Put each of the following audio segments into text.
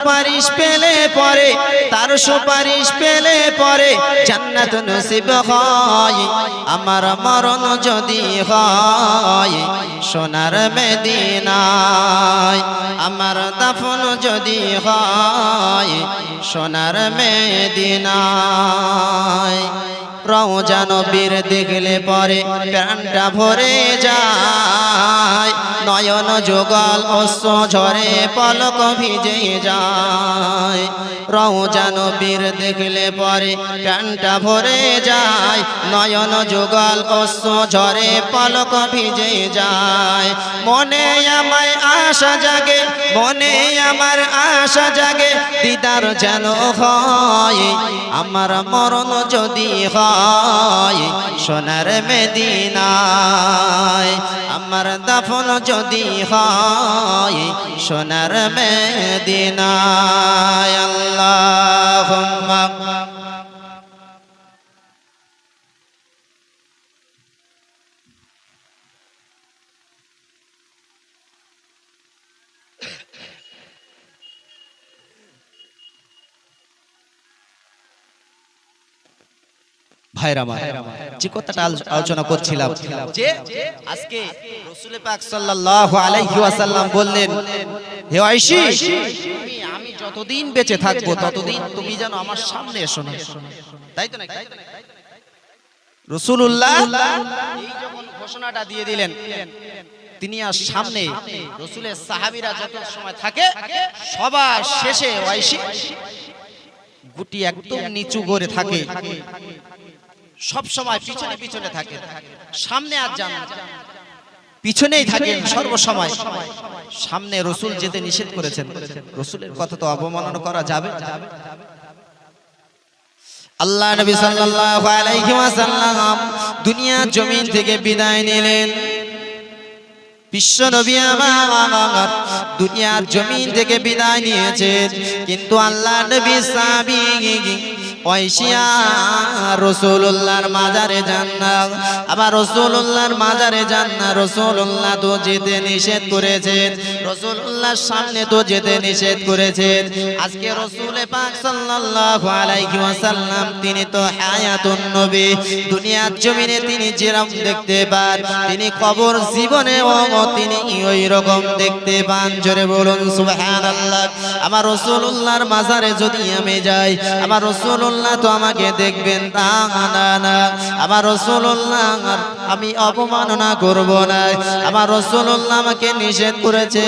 সুপারিশ পেলে পরে, তার সুপারিশ পেলে পরে জান্নাত নসিব হয়, আমার মরণ যদি হয়, সোনার মেদিনায় আমার দাফন যদি হয়, সোনার মেদিনায়। রওজা নবীর দেখলে পরে প্রাণটা ভরে যায়। নয়ন যুগল অশ্ব ঝরে পলক ভিজে যায়। রওজা বীর দেখলে পরে প্রাণটা ভরে যায়। নয়ন যুগল অশ্ব ঝরে পলক ভিজে যায়। মনে আমায় আশা জাগে, মনে আমার আশা জাগে, দিদার যেন হয়। আমার মরণ যদি হয়, সোনার মেদিনায়। আমার দাফন যদি হয় সোনার মেদিনায় আল্লাহ ভাইরা কথাটা আলো- আলোচনা করছিলাম। যে বললেন, হে আমি যতদিন বেঁচে থাকব, ততদিন তুমি যেন আমার সামনে এসো তাই তো রসুল্লাহ ঘোষণাটা দিয়ে দিলেন, তিনি আর সামনে রসুলের সাহাবীরা যত সময় থাকে, সবার শেষে গুটি একদম নিচু করে থাকে। সব সময় পিছনে পিছনে থাকে। সামনে আর যান। পিছনেই থাকেন সর্বসময়। সামনে রসুল যেতে নিষেধ করেছেন। রসুলের কথা তো অবমাননা করা যাবে। আল্লাহ নবী সাল্লাল্লাহু আলাইহি ওয়াসাল্লাম দুনিয়া জমিন থেকে বিদায় নিলেন। বিশ্ব নবী আমার দুনিয়ার জমিন থেকে বিদায় নিয়েছেন। কিন্তু আল্লাহ নবী সাবি রসুল্লাহর মাজারে যান না। আবার রসুল্লাহর মাজারে যান না। রসুল্লাহ তো যেতে নিষেধ করেছেন। রসুল্লাহর সামনে তো যেতে নিষেধ করেছেন। আজকে রসুলে পাক তিনি তো হায়াতুন নবী। দুনিয়ার জমিনে তিনি যেরকম দেখতে পান, তিনি কবর জীবনে তিনি ওই রকম দেখতে পান। জোরে বলুন, সুবহানাল্লাহ। আমার রসুল্লাহর মাজারে যদি আমি যাই, আমার রসুল্লাহ তো আমাকে দেখবেন তা না না। আমার রসুল্লাহ আমি অপমাননা করব না। আমার রসুল্লাহ আমাকে নিষেধ করেছে।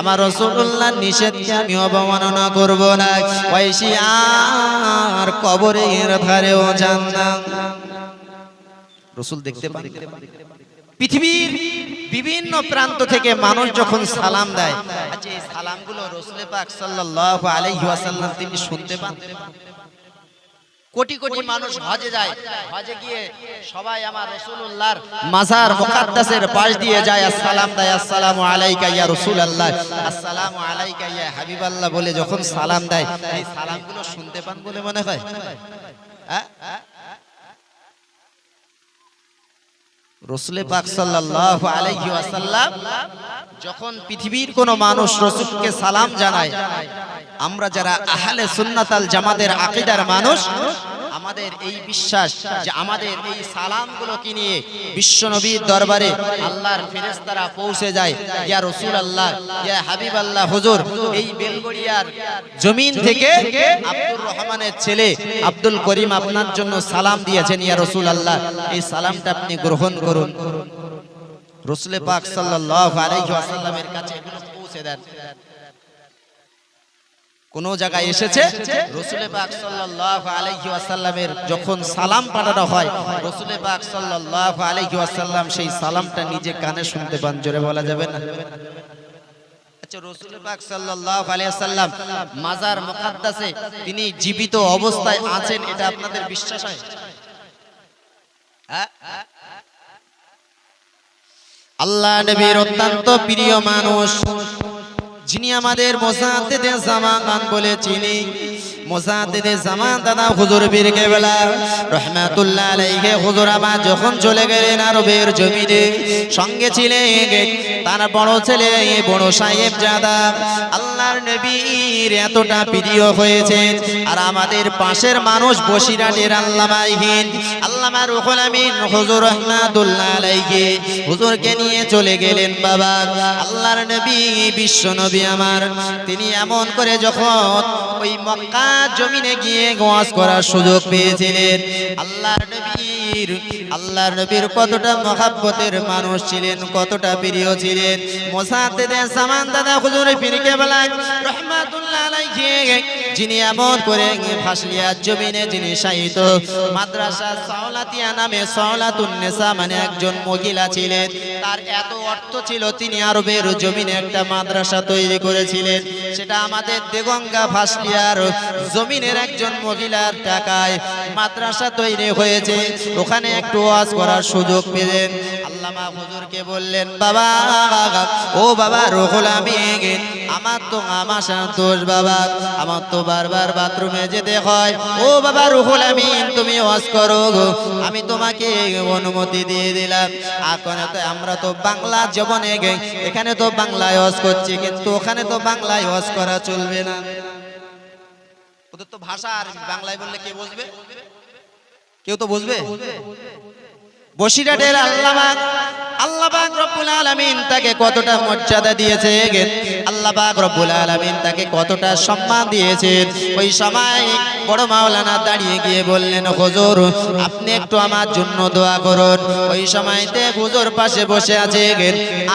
আমার রসুল্লাহ নিষেধকে আমি অবমাননা করব না। ওইসি আর কবরের ধারেও যান না। রসুল দেখতে পান। পৃথিবীর বিভিন্ন প্রান্ত থেকে মানুষ যখন সালাম দেয় আচ্ছা এই সালামগুলো রসুলে পাক সাল্লাল্লাহু আলাইহি ওয়াসাল্লাম তিনি শুনতে পান? কোটি কোটি মানুষ হজে যায়। হজে গিয়ে সবাই আমার রসুল্লাহর মাজার মুকাদ্দাসের পাশ দিয়ে যায়। আসসালাম দেয় আসসালামু আলাইকা ইয়া রাসূলুল্লাহ। আসসালামু আলাইকা ইয়া হাবিবাল্লাহ বলে যখন সালাম দেয় এই সালামগুলো শুনতে পান বলে মনে হয়? হ্যাঁ? রসুলে পাক সাল্লাহ আলাইহি আসাল্লাম যখন পৃথিবীর কোন মানুষ রসুলকে সালাম জানায়, আমরা যারা আহলে সুন্নাতাল জামাদের আকিদার মানুষ আমাদের এই বিশ্বাস যে আমাদের এই সালামগুলোকে নিয়ে বিশ্বনবীর দরবারে আল্লাহর ফেরেশতারা পৌঁছে যায়। ইয়া রাসূলুল্লাহ, ইয়া হাবিবাল্লাহ, হুজুর, এই বেলগড়িয়ার জমিন থেকে আব্দুর রহমানের ছেলে আব্দুল করিম আপনার জন্য সালাম দিয়েছেন। ইয়া রসুল রাসূলুল্লাহ, এই সালামটা আপনি গ্রহণ করুন। রসুলে পাক সাল্লাল্লাহু আলাইহি ওয়াসাল্লামের কাছে পৌঁছে দেন। কোন জায়গায় এসেছে? রসুলে পাক সাল্লাল্লাহু আলাইহি ওয়াসাল্লামের যখন সালাম পাঠানো হয় রসুলে পাক সাল্লাল্লাহু আলাইহি ওয়াসাল্লাম সেই সালামটা নিজে কানে শুনতে পান জোরে বলা যাবে না? আচ্ছা মাজার মুকাদ্দাসে তিনি জীবিত অবস্থায় আছেন এটা আপনাদের বিশ্বাস হয়? হ্যাঁ? আল্লাহ নবীর অত্যন্ত প্রিয় মানুষ। যিনি আমাদের মোসাদ জামান বলে চিনি মোসাদ্দেদে জামান দাদা হুজুর বীর কেবেলা, রহমাতুল্লাহ আলাইহি, হুজুর আবার যখন চলে গেলেন আরবের জমিনে, সঙ্গে ছিলেন তার বড় ছেলে বড় সাহেব জাদা আল্লাহ আল্লাহর নবীর এতটা প্রিয় হয়েছে। আর আমাদের পাশের মানুষ বসিরাটের আল্লামাইহীন আল্লামা রুহুল আমিন হুজুর রহমাতুল্লাহ আলাইহি। হুজুরকে নিয়ে চলে গেলেন বাবা। আল্লাহর নবী, বিশ্ব নবী আমার। তিনি এমন করে যখন ওই মক্কা জমিনে গিয়ে গোয়াজ করার সুযোগ পেয়েছিলেন। আল্লাহর নবীর আল্লাহর নবীর কতটা মহাব্বতের মানুষ ছিলেন, কতটা প্রিয় ছিলেন। মোসাদ্দেদে সামান দাদা, হুজুর পীর বেলায় রহমাতুল্লাহ আলাইহি যিনি এমন করে ফাসলিয়ার জমিনে যিনি সাহিত্য মাদ্রাসা সাওলাতিয়া নামে সাওলাতুন নেসা মানে একজন মহিলা ছিলেন। তার এত অর্থ ছিল, তিনি আরবের জমিনে একটা মাদ্রাসা তৈরি করেছিলেন। সেটা আমাদের দেগঙ্গা ফাসলিয়ার জমিনের একজন মহিলার টাকায় মাদ্রাসা তৈরি হয়েছে। ওখানে একটু ওয়াজ করার সুযোগ পেলেন। আল্লামা হুজুরকে বললেন, বাবা, ও বাবা, রহুল আমিন, আমার তো আমাশা দোষ, বাবা। আমার তো বারবার বাথরুমে যেতে হয়। ও বাবা, রুহুল আমিন, তুমি ওয়াজ করো আমি তোমাকে অনুমতি দিয়ে দিলাম। এখন তো আমরা তো বাংলা জীবনে গে এখানে তো বাংলায় ওয়াজ করছি, কিন্তু ওখানে তো বাংলায় ওয়াজ করা চলবে না। ওদের তো ভাষা আর বাংলায় বললে কে বুঝবে? কেউ তো বুঝবে? বসিরহাটের আল্লামা আল্লাহ পাক রব্বুল আলামিন তাকে কতটা মর্যাদা দিয়েছে আল্লাহ রব্বুল আলামিন তাকে কতটা সম্মান দিয়েছেন ওই সময় বড় মাওলানা দাঁড়িয়ে গিয়ে বললেন হুজুর আপনি একটু আমার জন্য দোয়া করুন। ওই সময়তে হুজুর পাশে বসে আছে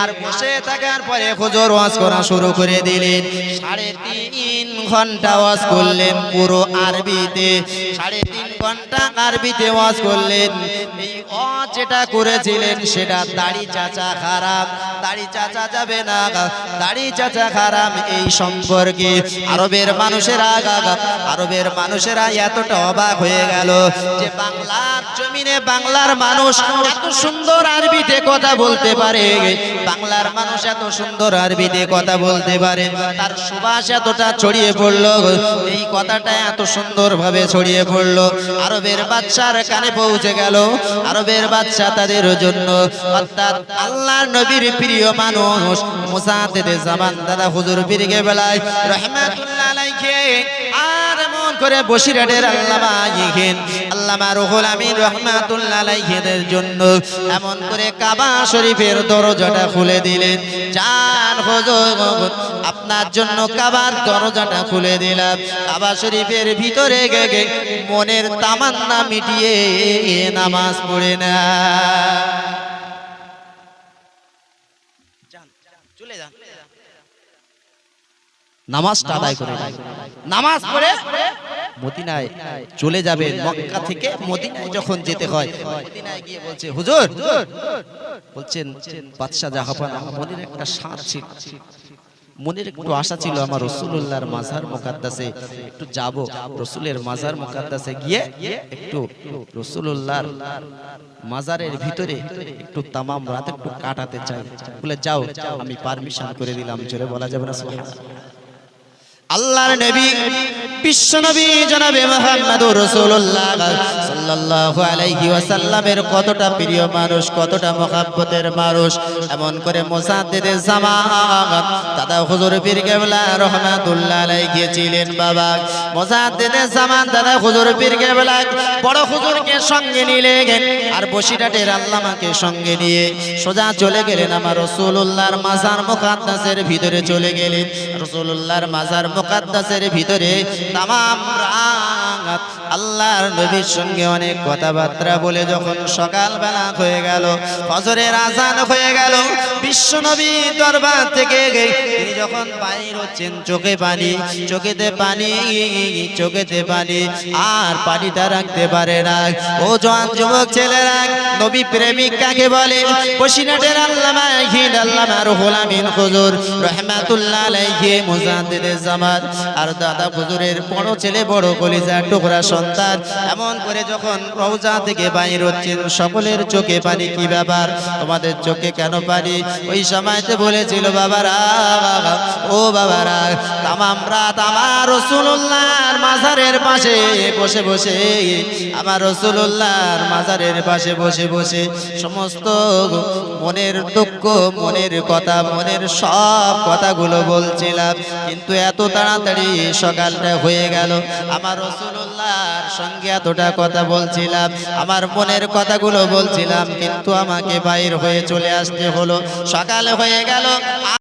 আর বসে থাকার পরে হুজুর ওয়াজ করা শুরু করে দিলেন। সাড়ে তিন ঘণ্টা ওয়াজ করলেন পুরো আরবিতে। সাড়ে তিন ঘণ্টা আরবিতে ওয়াজ করলেন। এই ওয়াজ যেটা করেছিলেন সেটা দাড়ি চাচা খারাপ, দাড়ি চাচা যাবে না, দাড়ি চাচা খারাপ। এই সম্পর্কে আরবের মানুষেরা আরবের মানুষেরা এতটা অবাক হয়ে গেল যে বাংলার জমিনে বাংলার মানুষ এত সুন্দর আরবিতে কথা বলতে পারে। বাংলার মানুষ এত সুন্দর আরবিতে কথা বলতে পারে। তার সুবাস এতটা ছড়িয়ে পড়ল, এই কথাটা এত সুন্দর ভাবে ছড়িয়ে পড়ল। আরবের বাচ্চার কানে পৌঁছে গেল। আরবের বাচ্চা তাদের জন্য, অর্থাৎ আল্লাহ নবীর প্রিয় মানুষ মুসাতে জামান দাদা হুজুর পীরকে বেলায়, রহমাতুল্লাহ করে বসিরহাটের আল্লামা ইহিন, আল্লামা রুহুল আমিন রহমাতুল্লাহ আলাইহিদের জন্য এমন করে কাবা শরীফের দরজাটা খুলে দিলেন। জান হুজুর, আপনার জন্য কাবার দরজাটা খুলে দিলাম। কাবা শরীফের ভিতরে গে মনের তামান্না মিটিয়ে নামাজ পড়ে না। যান নামাজটা আদায় করে নামাজ পড়ে মদিনায় চলে যাবেন মক্কা থেকে মদিনায় যখন যেতে হয়, মদিনায় গিয়ে বলছে, হুজুর, বলছেন, বাদশাহ জাহাপানা, মনের একটা সাঁত ছিল। মনের একটু আশা ছিল আমার রসুল্লাহর মাজার মুকাদ্দাসে। একটু যাব, রসুলের মাজার মুকাদ্দাসে গিয়ে একটু রসুল্লাহর মাজারের ভিতরে একটু তামাম রাত একটু কাটাতে চাই। বলে, যাও, আমি পারমিশন করে দিলাম। জোরে বলা যাবে না। আল্লাহর নবী, বিশ্ব নবী জনাবে মুহাম্মদুর রাসূলুল্লাহ সাল্লাল্লাহু আলাইহি ওয়াসাল্লামের কতটা প্রিয় মানুষ, কতটা মহব্বতের মানুষ, এমন করে মুসাদ্দিদে জামান দাদা হুজুর পীর কেবলা রহমাতুল্লাহ আলাইহি ছিলেন বাবা। মুসাদ্দিদে জামান দাদা হুজুর পীর কেবলা বড় হুজুরকে সঙ্গে নিলেন আর বসিরহাটের আল্লামাকে সঙ্গে নিয়ে সোজা চলে গেলেন আমার রাসূলুল্লাহর মাজার মুকাদ্দাসের ভিতরে চলে গেলেন। রাসূলুল্লাহর মাজার মুকাদ্দাসের ভিতরে তামাম রাত আল্লাহর নবীর সঙ্গে অনেক কথাবার্তা বলে যখন সকালবেলা হয়ে গেল, ফজরের আজান হয়ে গেল, বিশ্ব নবী দরবার থেকে তিনি যখন বাইর হচ্ছেন, চোখে পানি, চোখেতে পানি চোখেতে পানি, আর পানিটা রাখতে পারে না। ও জওয়ান যুবক ছেলেরা, নবী প্রেমিক কাকে বলে? বসিরহাটের আল্লামা হিদ আল্লামা রুহুল আমিন হুজুর, রহমাতুল্লাহ আলাইহি মুজাদ্দিদে জামান আর দাদা হুজুরের বড় ছেলে, বড় কলিজা, টুকরা সন্তান। এমন করে যখন রওজা থেকে বাইর হচ্ছেন, সকলের চোখে পানি, কি ব্যাপার? তোমাদের চোখে কেন পানি? ওই সময়তে বলেছিল, বাবারা ও বাবারা, তামাম রাত আমার রসুল্লাহর মাজারের পাশে বসে বসে, আমার রসুল্লাহর মাজারের পাশে বসে বসে। সমস্ত মনের দুঃখ, মনের কথা, মনের সব কথাগুলো বলছিলাম। কিন্তু এত তাড়াতাড়ি সকালটা হয়ে গেল। আমার রসুল্লাহর সঙ্গে এতটা কথা বলছিলাম, আমার মনের কথাগুলো বলছিলাম, কিন্তু আমাকে বাইর হয়ে চলে আসতে হলো। সকাল হয়ে গেল